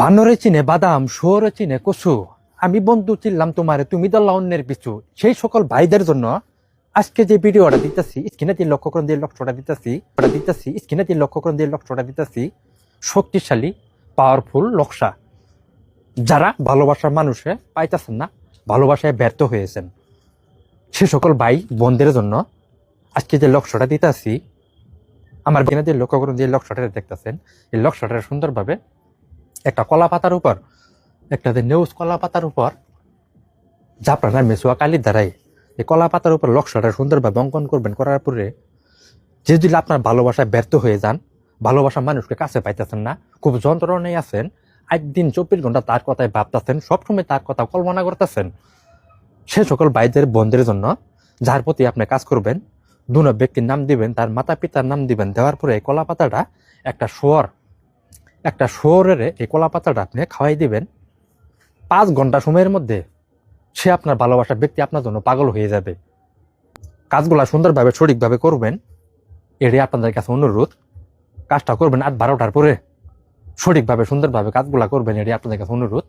বানরে চিনে বাদাম শোরে চিনে কচু। আমি বন্ধু চিনলাম তোমারে, তুমি দল্লা অন্যের পিছু। সেই সকল ভাইদের জন্য আজকে যে ভিডিওটা দিতেছি, স্ক্রিনে দিয়ে লক্ষ্য দিয়ে লক্ষ্যটা দিতেছি ওটা দিতেছি, স্ক্রিনে দিয়ে লক্ষ্য দিয়ে লক্ষ্যটা দিতেছি, শক্তিশালী পাওয়ারফুল লক্ষ্যা যারা ভালোবাসার মানুষে পাইতেছেন না, ভালোবাসায় ব্যর্থ হয়েছেন। সে সকল ভাই, বোনদের জন্য আজকে যে লক্ষ্যটা দিতেছি, আমার বিনা দিয়ে লক্ষ্য যে লক্ষ্যটা দেখতেছেন। এই লক্ষ্যটা সুন্দরভাবে একটা কলা পাতার উপর, একটা যে নেউস কলা পাতার উপর জাপড়ানা মেসুয়া কালির দ্বারাই এই কলা পাতার উপর লক্ষ্যটা সুন্দরভাবে অঙ্কন করবেন, করার পরে যে যদি আপনার ভালোবাসায় ব্যর্থ হয়ে যান ভালোবাসা মানুষকে কাছে পাইতেছেন না, খুব যন্ত্রণায় আছেন, একদিন চব্বিশ ঘণ্টা তার কথায় ভাবতেছেন, সবসময় তার কথা কল্পনা করতেছেন, সে সকল ভাইদের, বোনদের জন্য যার প্রতি আপনি কাজ করবেন দুনো ব্যক্তির নাম দিবেন, তার মাতা পিতার নাম দিবেন, দেওয়ার পরে এই কলা পাতাটা একটা শোয়ার একটা শহরের এই কলা পাতাটা আপনি খাওয়াই দিবেন। পাঁচ ঘণ্টা সময়ের মধ্যে সে আপনার ভালোবাসার ব্যক্তি আপনার জন্য পাগল হয়ে যাবে। কাজগুলা সুন্দরভাবে, সঠিকভাবে করবেন এটি আপনাদের কাছে অনুরোধ। কাজটা করবেন আর বারোটার পরে। সঠিকভাবে, সুন্দরভাবে কাজগুলা করবেন এটি আপনাদের কাছে অনুরোধ।